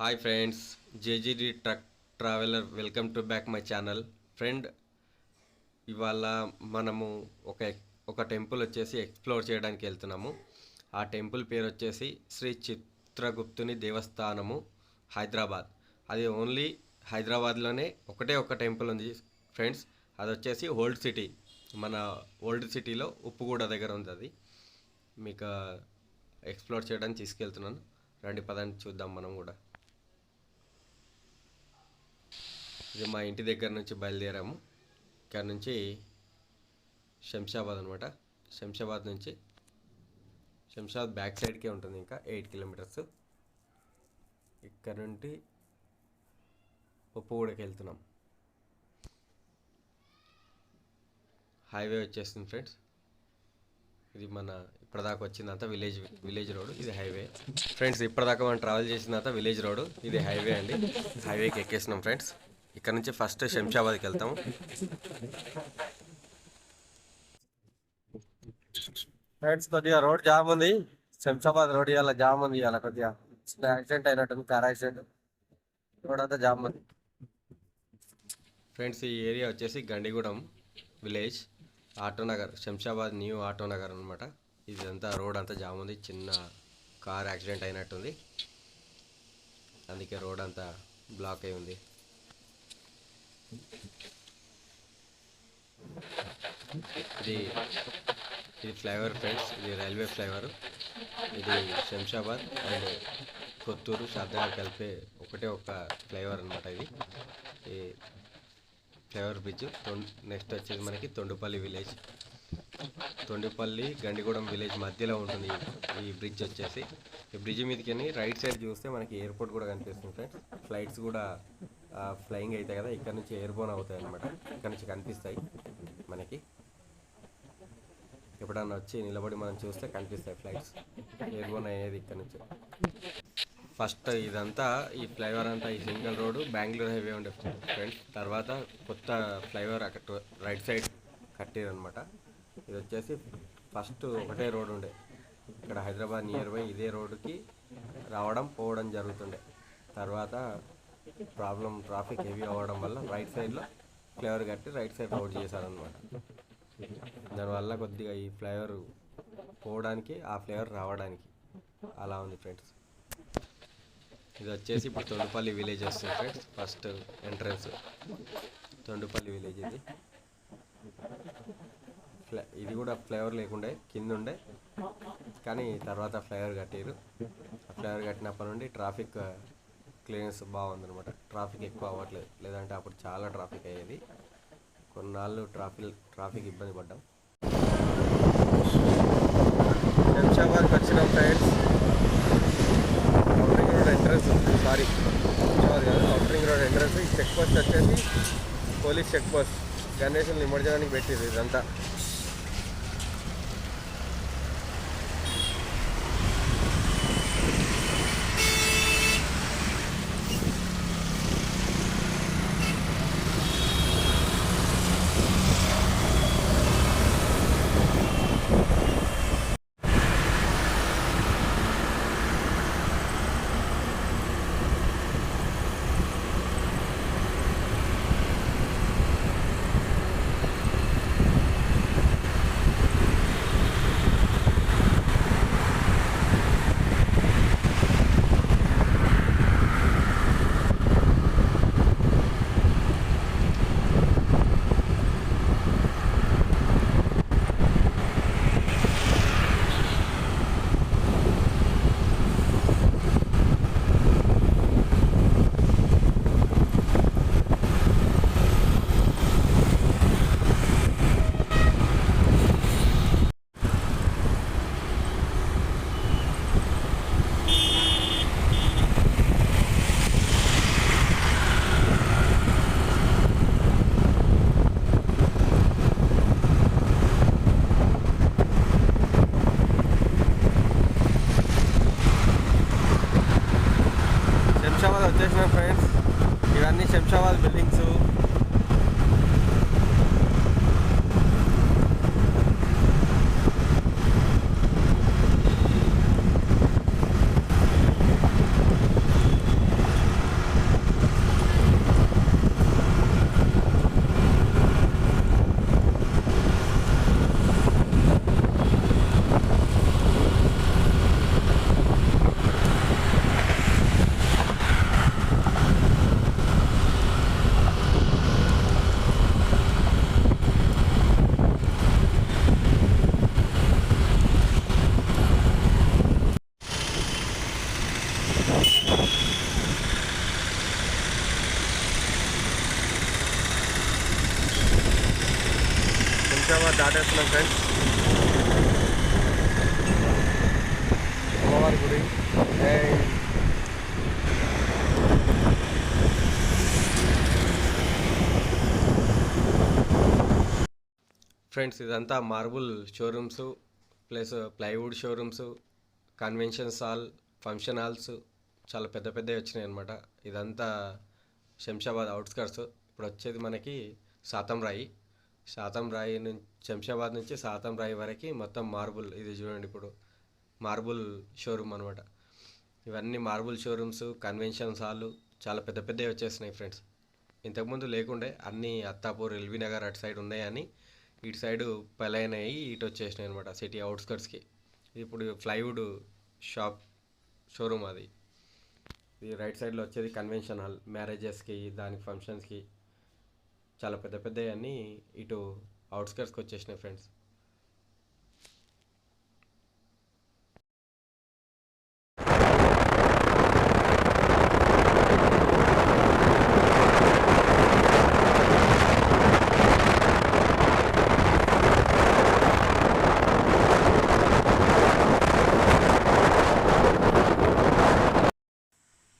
Hi friends జేజీడి truck traveller welcome to back my channel. Friend ఇవాళ మనము ఒక ఒక టెంపుల్ వచ్చేసి ఎక్స్ప్లోర్ చేయడానికి వెళ్తున్నాము. ఆ టెంపుల్ పేరు వచ్చేసి శ్రీ చిత్రగుప్తుని దేవస్థానము హైదరాబాద్. అది ఓన్లీ హైదరాబాద్లోనే ఒకటే ఒక టెంపుల్ ఉంది ఫ్రెండ్స్. అది వచ్చేసి ఓల్డ్ సిటీ. మన ఓల్డ్ సిటీలో ఉప్పుగూడ దగ్గర ఉంది అది. మీకు ఎక్స్ప్లోర్ చేయడానికి తీసుకెళ్తున్నాను. రండి పదండి చూద్దాం మనం కూడా. ఇది మా ఇంటి దగ్గర నుంచి బయలుదేరాము. ఇక్కడ నుంచి శంషాబాద్ అనమాట శంషాబాద్ నుంచి శంషాబాద్ బ్యాక్ సైడ్కే ఉంటుంది ఇంకా ఎయిట్ కిలోమీటర్స్. ఇక్కడ నుండి ఉప్పుగూడకి వెళ్తున్నాం. హైవే వచ్చేస్తుంది ఫ్రెండ్స్. ఇది మన ఇప్పటిదాకా వచ్చిందంతా విలేజ్ విలేజ్ రోడ్ ఇది హైవే. ఫ్రెండ్స్ ఇప్పటిదాకా మనం ట్రావెల్ చేసిందంతా విలేజ్ రోడ్ ఇది హైవే అండి. హైవేకి ఎక్కేసినాం ఫ్రెండ్స్. ఇక్కడ నుంచి ఫస్ట్ శంషాబాద్కి వెళ్తాము. ఫ్రెండ్స్ కొద్దిగా రోడ్ జామ్ ఉంది. శంషాబాద్ రోడ్ ఇవాళ జామ్ ఉంది ఇవాళ కొద్దిగా. చిన్న యాక్సిడెంట్ అయినట్టుంది కార్ యాక్సిడెంట్ రోడ్ అంతా జామ్ ఉంది. ఫ్రెండ్స్ ఈ ఏరియా వచ్చేసి గండిగూడెం విలేజ్ ఆటోనగర్ శంషాబాద్ న్యూ ఆటోనగర్ అనమాట ఇదంతా రోడ్ అంతా జామ్ ఉంది. చిన్న కార్ యాక్సిడెంట్ అయినట్టుంది. అందుకే రోడ్ అంతా బ్లాక్ అయి ఉంది. ఇది ఇది ఫ్లైఓవర్ ఫ్రెండ్స్ ఇది రైల్వే ఫ్లైఓవర్. ఇది శంషాబాద్ అండ్ కొత్తూరు శారదాగా కలిపే ఒకటే ఒక ఫ్లైఓవర్ అనమాట ఇది. ఈ ఫ్లైఓవర్ బ్రిడ్జ్ నెక్స్ట్ వచ్చేసి మనకి తొండుపల్లి విలేజ్. తొండిపల్లి గండిగూడెం విలేజ్ మధ్యలో ఉంటుంది ఈ- ఈ బ్రిడ్జ్ వచ్చేసి. ఈ బ్రిడ్జ్ మీదకి రైట్ సైడ్ చూస్తే మనకి ఎయిర్పోర్ట్ కూడా కనిపిస్తుంది ఫ్రెండ్స్. ఫ్లైట్స్ కూడా ఫ్లయింగ్ అవుతాయి కదా ఇక్కడ నుంచి ఎయిర్బోన్ అవుతాయి అనమాట ఇక్కడ నుంచి కనిపిస్తాయి మనకి. ఎప్పుడన్నా వచ్చి నిలబడి మనం చూస్తే కనిపిస్తాయి ఫ్లైట్స్ ఎయిర్బోన్ అయ్యేది ఇక్కడ నుంచి. ఫస్ట్ ఇదంతా ఈ ఫ్లైఓవర్ అంతా ఈ సింగిల్ రోడ్డు బెంగళూరు హైవే ఉండే ఫ్రెండ్స్ తర్వాత కొత్త ఫ్లైఓవర్ అక్కడ రైట్ సైడ్ కట్టారు అనమాట ఇది వచ్చేసి ఫస్ట్ ఒకటే రోడ్ ఉండే. ఇక్కడ హైదరాబాద్ నియర్ బై ఇదే రోడ్డుకి రావడం పోవడం జరుగుతుండే. తర్వాత ప్రాబ్లం ట్రాఫిక్ హెవీ అవ్వడం వల్ల రైట్ సైడ్లో ఫ్లేవర్ కట్టి రైట్ సైడ్ రోడ్ చేశారనమాట దానివల్ల కొద్దిగా ఈ ఫ్లైఓవర్ పోవడానికి ఆ ఫ్లేవర్ రావడానికి అలా ఉంది ఫ్రెండ్స్. ఇది వచ్చేసి ఇప్పుడు తొండుపల్లి విలేజ్ వస్తుంది friends first entrance. Tondupalli village ఇది. ఫ్లై ఇది కూడా ఫ్లేవర్ లేకుండే కింద ఉండే కానీ తర్వాత ఫ్లేవర్ కట్టారు ఫ్లేవర్ ఫ్లైఓవర్ కట్టినప్పటి నుండి ట్రాఫిక్ క్లెయిన్స్ బాగుంది అనమాట ట్రాఫిక్ ఎక్కువ అవ్వట్లేదు. లేదంటే అప్పుడు చాలా ట్రాఫిక్ అయ్యేది. కొన్నాళ్ళు ట్రాఫిక్ ట్రాఫిక్ ఇబ్బంది పడ్డాం. శంషాబాద్కి వచ్చినాం friends. Outer ring road entrance sorry Shamshabad కాదు. అవుటరింగ్ రోడ్ ఎంట్రన్స్ ఈ చెక్ పోస్ట్ వచ్చేసి పోలీస్ చెక్ పోస్ట్ గణేషన్ నిమజ్జనానికి పెట్టింది ఇదంతా. ఫ్రెండ్స్ ఇదంతా marble showrooms plus plywood showrooms conventions hall function halls చాలా పెద్ద పెద్దవి వచ్చినాయి అనమాట ఇదంతా శంషాబాద్ అవుట్స్కర్ట్స్ ఇప్పుడు వచ్చేది మనకి సాతం రాయి. సాతం రాయి నుంచి శంషాబాద్ నుంచి సాతం రాయి వరకు మొత్తం మార్బుల్ ఇది చూడండి ఇప్పుడు మార్బుల్ షోరూమ్ అనమాట ఇవన్నీ మార్బుల్ షోరూమ్స్ కన్వెన్షన్ హాల్ చాలా పెద్ద పెద్దవి వచ్చేసినాయి ఫ్రెండ్స్. ఇంతకుముందు లేకుండే అన్నీ అత్తాపూర్ ఎల్బీ నగర్ అటు సైడ్ ఉన్నాయని ఇటు సైడ్ పలైన్ అయ్యి ఇటు వచ్చేసినాయి అనమాట సిటీ అవుట్స్కట్స్కి. ఇప్పుడు ఫ్లైవుడ్ షాప్ షోరూమ్ అది. ఇది రైట్ సైడ్లో వచ్చేది కన్వెన్షన్ హాల్. మ్యారేజెస్కి దానికి ఫంక్షన్స్కి. చాలా పెద్ద పెద్దవి అన్నీ ఇటు అవుట్స్కట్స్కి వచ్చేసినాయి ఫ్రెండ్స్.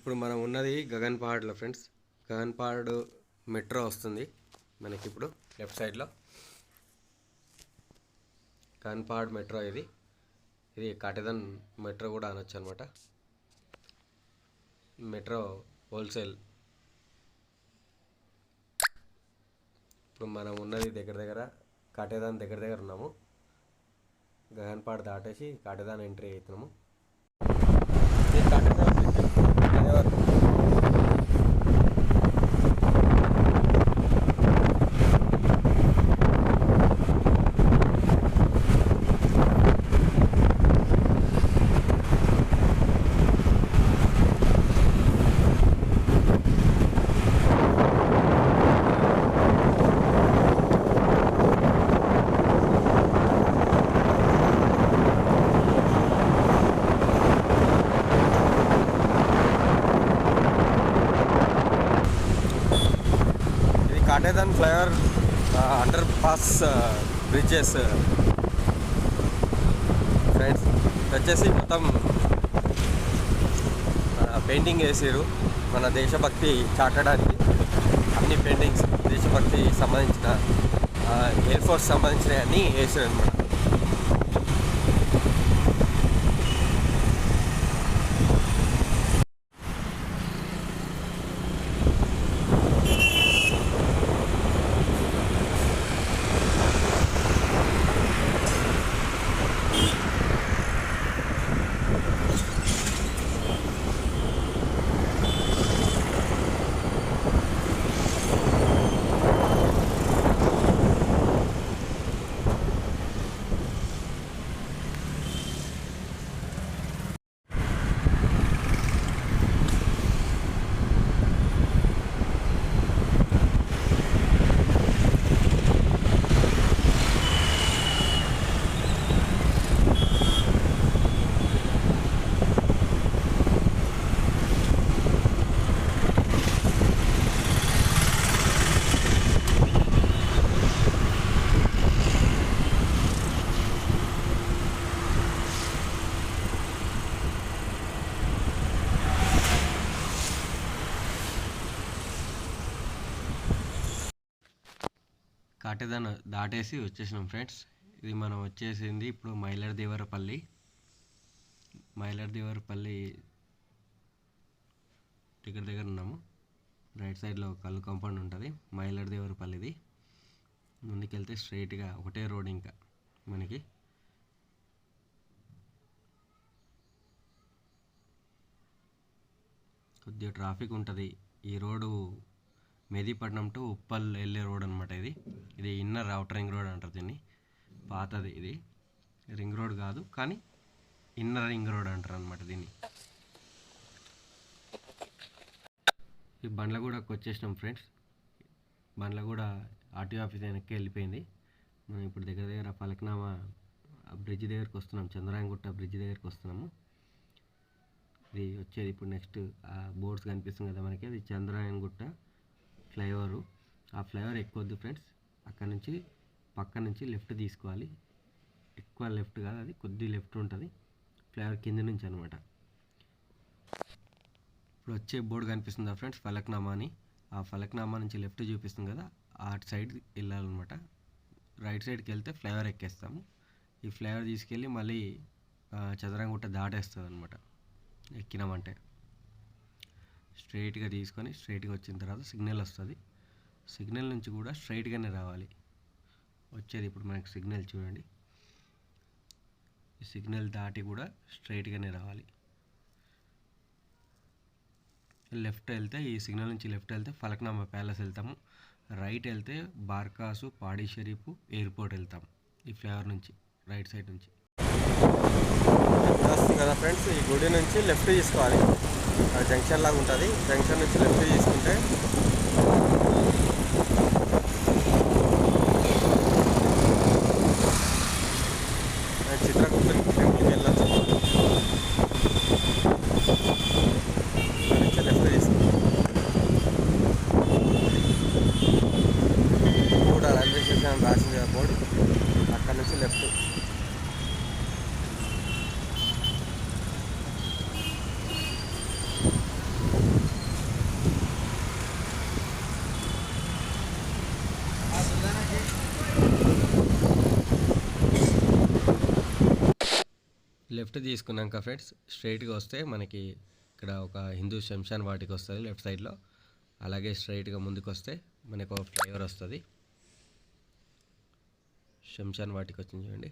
ఇప్పుడు మనం ఉన్నది గగన్ పహాడ్లో ఫ్రెండ్స్ గగన్ పహాడ్ మెట్రో వస్తుంది మనకి ఇప్పుడు లెఫ్ట్ సైడ్లో. గగన్ పహాడ్ మెట్రో ఇది. ఇది కాటేదన్ మెట్రో కూడా అనొచ్చు అనమాట మెట్రో హోల్సేల్. ఇప్పుడు మనం ఉన్నది దగ్గర దగ్గర కాటేదాన్ దగ్గర దగ్గర ఉన్నాము. గగన్పాడ్ దాటేసి కాటేదాన్ ఎంట్రీ అవుతున్నాము కాటేదాన్ బ్రిడ్జ్ ధన్యవాదాలు and flyover under pass bridges friends వచ్చేసి మొత్తం పెయింటింగ్ వేసారు మన దేశభక్తి చాటడానికి అన్ని పెయింటింగ్స్ దేశభక్తి సంబంధించిన ఎయిర్ ఫోర్స్ సంబంధించినవి అన్నీ వేసారు అనమాట కాటేదాన్ దాటేసి వచ్చేసినాం ఫ్రెండ్స్. ఇది మనం వచ్చేసింది ఇప్పుడు మైలర్ దేవరపల్లి. మైలర్ దేవరపల్లి దగ్గర దగ్గర ఉన్నాము. రైట్ సైడ్లో కళ్ళు కాంపౌండ్ ఉంటుంది. మైలర్ దేవరపల్లిది. ముందుకెళ్తే స్ట్రైట్గా ఒకటే రోడ్ ఇంకా మనకి. కొద్దిగా ట్రాఫిక్ ఉంటుంది. ఈ రోడ్డు మెదీపట్నం టు ఉప్పల్ వెళ్ళే రోడ్ అనమాట ఇది. ఇది ఇన్నర్ అవుటర్ రింగ్ రోడ్ అంటారు దీన్ని. పాతది ఇది. రింగ్ రోడ్ కాదు కానీ ఇన్నర్ రింగ్ రోడ్ అంటారు అనమాట దీన్ని. ఈ బండ్లగూడకు వచ్చేసినాం ఫ్రెండ్స్. బండ్లగూడ ఆర్టీఓ ఆఫీస్ వెనక్కి వెళ్ళిపోయింది. మనం ఇప్పుడు దగ్గర దగ్గర పలకనామా బ్రిడ్జ్ దగ్గరికి వస్తున్నాం. చంద్రాయంగుట్ట బ్రిడ్జ్ దగ్గరికి వస్తున్నాము. ఇది వచ్చేది ఇప్పుడు నెక్స్ట్ ఆ బోర్డ్స్ కనిపిస్తుంది కదా మనకి. అది చంద్రాయన్గుట్ట ఫ్లైఓవరు. ఆ ఫ్లైఓవర్ ఎక్కొద్దు ఫ్రెండ్స్. అక్కడ నుంచి పక్క నుంచి లెఫ్ట్ తీసుకోవాలి. ఎక్కువ లెఫ్ట్ కాదు అది కొద్ది లెఫ్ట్ ఉంటుంది. ఫ్లైఓవర్ కింద నుంచి అనమాట ఇప్పుడు వచ్చే బోర్డు కనిపిస్తుందా ఫ్రెండ్స్? ఫలక్నామా అని. ఆ ఫలక్నామా నుంచి లెఫ్ట్ చూపిస్తుంది కదా ఆ సైడ్ వెళ్ళాలన్నమాట. రైట్ సైడ్కి వెళ్తే ఫ్లైఓవర్ ఎక్కేస్తాము. ఈ ఫ్లైఓవర్ తీసుకెళ్ళి మళ్ళీ చదరంగుట్ట దాటేస్తుంది అనమాట ఎక్కినామంటే. స్ట్రైట్గా తీసుకొని స్ట్రైట్గా వచ్చిన తర్వాత సిగ్నల్ వస్తుంది. సిగ్నల్ నుంచి కూడా స్ట్రైట్గానే రావాలి. వచ్చేది ఇప్పుడు మనకి సిగ్నల్ చూడండి. ఈ సిగ్నల్ దాటి కూడా స్ట్రైట్గానే రావాలి. లెఫ్ట్ వెళ్తే ఈ సిగ్నల్ నుంచి లెఫ్ట్ వెళ్తే ఫలక్నామా ప్యాలెస్ వెళ్తాము. రైట్ వెళ్తే బార్కాసు పాడి షరీఫ్ ఎయిర్పోర్ట్ వెళ్తాం ఈ ఫ్లేవర్ నుంచి రైట్ సైడ్ నుంచి. వస్తుంది కదా ఫ్రెండ్స్ ఈ గుడి నుంచి లెఫ్ట్ తీసుకోవాలి. జంక్షన్ లాగా ఉంటుంది. జంక్షన్ నుంచి లెఫ్ట్ తీసుకుంటే చిత్రగుప్త టెంపుల్కి వెళ్ళొచ్చు అక్కడి నుంచి లెఫ్ట్ తీసుకుంటాం కూడా రైల్వే స్టేషన్ అని రాసింది కదా బోర్డు అక్కడ నుంచి లెఫ్ట్ లెఫ్ట్ తీసుకున్నాక ఫ్రెండ్స్ స్ట్రైట్గా వస్తే మనకి ఇక్కడ ఒక హిందూ శంషాన్ వాటికి వస్తుంది లెఫ్ట్ సైడ్లో. అలాగే స్ట్రైట్గా ముందుకు వస్తే మనకు ఒక ఫ్లైఓవర్ వస్తుంది. శంషాన్ వాటికి వచ్చింది చూడండి.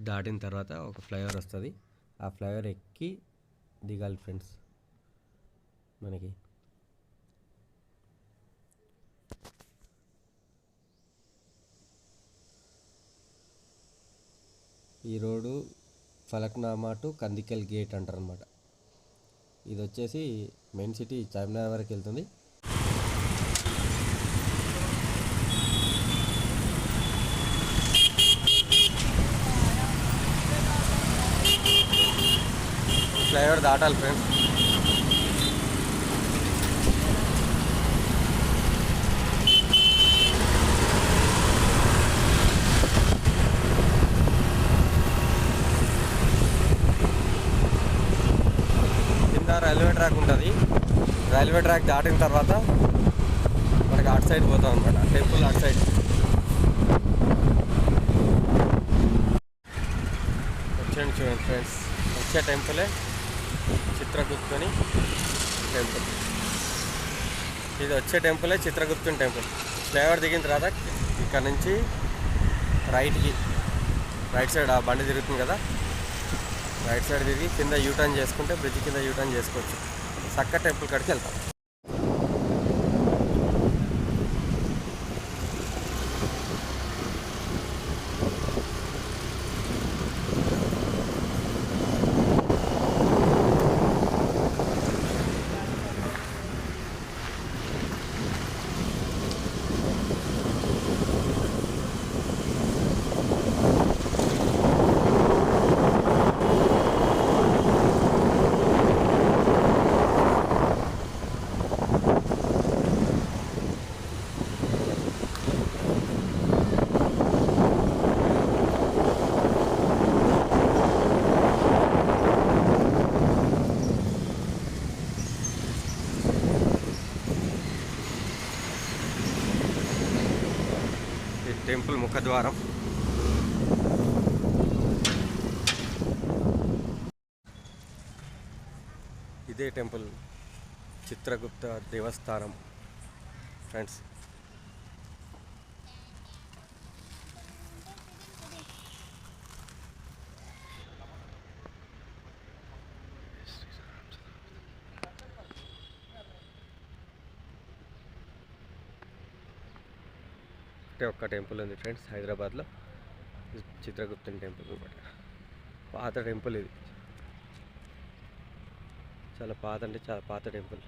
దాటిన తర్వాత ఒక ఫ్లైఓవర్ వస్తుంది. ఆ ఫ్లైఓవర్ ఎక్కి దిగాలి ఫ్రెండ్స్. మనకి ఈ road Falaknuma to Kandikal gate అంటారు అనమాట ఇది వచ్చేసి మెయిన్ సిటీ చార్మినార్ వరకు వెళ్తుంది. ఫ్లైఓవర్ దాటాలి ఫ్రెండ్స్ కింద రైల్వే ట్రాక్ ఉంటుంది రైల్వే ట్రాక్ దాటిన తర్వాత మనకి అటు సైడ్ పోతాం అనమాట టెంపుల్ అటు సైడ్. వచ్చేయండి చూడండి ఫ్రెండ్స్. వచ్చే టెంపులే చిత్రగుప్తుని టెంపుల్. ఇది వచ్చే టెంపులే చిత్రగుప్తుని టెంపుల్. ఫ్లేవర్ దిగిన తర్వాత ఇక్కడ నుంచి రైట్కి రైట్ సైడ్ ఆ బండి తిరుగుతుంది కదా? రైట్ సైడ్ తిరిగి కింద యూటర్న్ చేసుకుంటే బ్రిడ్జ్ కింద యూటర్న్ చేసుకోవచ్చు. సక్క టెంపుల్ కాడికి వెళ్తాం ఈ టెంపుల్ ముఖద్వారం. ఇదే టెంపుల్ చిత్రగుప్త దేవస్థానం ఫ్రెండ్స్. ఒకటే ఒక్క టెంపుల్ ఉంది ఫ్రెండ్స్ హైదరాబాద్లో. చిత్రగుప్తుని టెంపుల్ అనమాట పాత టెంపుల్ ఇది. చాలా పాత అంటే చాలా పాత టెంపుల్.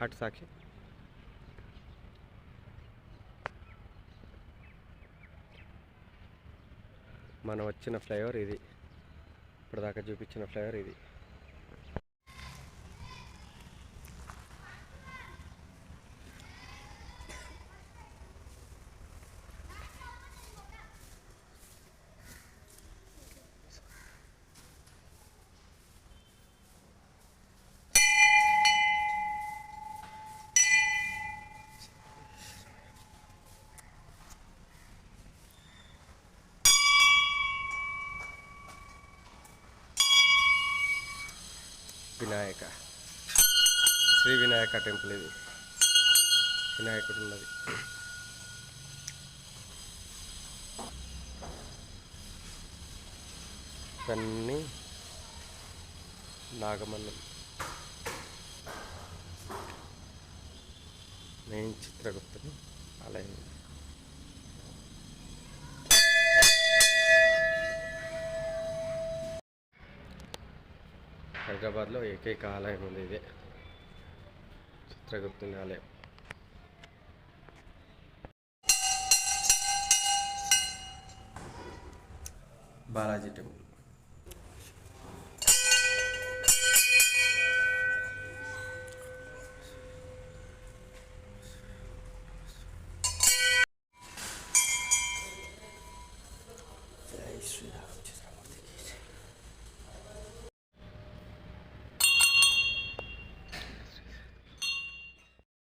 హట్ సాక్షి. మనం వచ్చిన ఫ్లైఓవర్ ఇది. ఇప్పటిదాకా చూపించిన ఫ్లైఓవర్ ఇది. వినాయక. శ్రీ వినాయక టెంపుల్ ఇది. వినాయకుడు ఉన్నది. ఇవన్నీ నాగమన్నం. నేను చిత్రగుప్తుని ఆలయం. హైదరాబాద్లో ఏకైక ఆలయం ఉంది ఇదే. చిత్రగుప్తుని ఆలయం. బాలాజీ టెంపుల్.